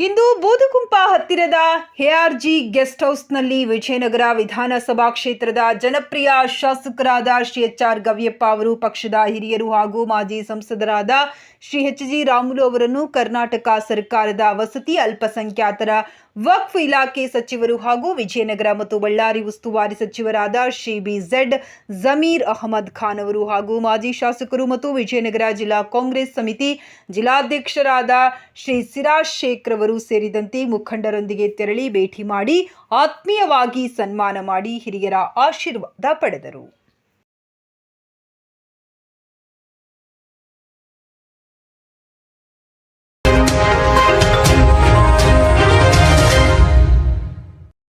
இந்த ARG guest ಹೌಸ್ನಲ್ಲಿ ವಿಜಯನಗರ ವಿಧಾನಸಭಾ ಕ್ಷೇತ್ರದ ಜನಪ್ರಿಯ ಶಾಸಕರಾದ ಶ್ರೀ ಎಚ್ ಆರ್ ಗವಿಯಪ್ಪ ಅವರು, ಪಕ್ಷದ ಹಿರಿಯರು ಹಾಗೂ ಮಾಜಿ ಸಂಸದರಾದ ಶ್ರೀ ಎಚ್ ಜಿ ರಾಮುಲು ಅವರನ್ನು ಕರ್ನಾಟಕ ಸರ್ಕಾರದ ವಸತಿ ಅಲ್ಪಸಂಖ್ಯಾತರ ವಕ್ಫ್ ಇಲಾಖೆ ಸಚಿವರು ಹಾಗೂ ವಿಜಯನಗರ ಮತ್ತು ಬಳ್ಳಾರಿ ಉಸ್ತುವಾರಿ ಸಚಿವರಾದ ಶ್ರೀ ಬಿ ಝೆಡ್ ಜಮೀರ್ ಅಹಮದ್ ಖಾನ್ ಅವರು ಹಾಗೂ ಮಾಜಿ ಶಾಸಕರು ಮತ್ತು ವಿಜಯನಗರ ಜಿಲ್ಲಾ ಕಾಂಗ್ರೆಸ್ ಸಮಿತಿ ಜಿಲ್ಲಾಧ್ಯಕ್ಷರಾದ ಶ್ರೀ ಸಿರಾಜ್ ಶೇಖ್ ರವರು ಸೇರಿದಂತೆ ಮುಖಂಡರೊಂದಿಗೆ ತೆರಳಿ ಭೇಟಿ ಮಾಡಿ ಆತ್ಮೀಯವಾಗಿ ಸನ್ಮಾನ ಮಾಡಿ ಹಿರಿಯರ ಆಶೀರ್ವಾದ ಪಡೆದರು.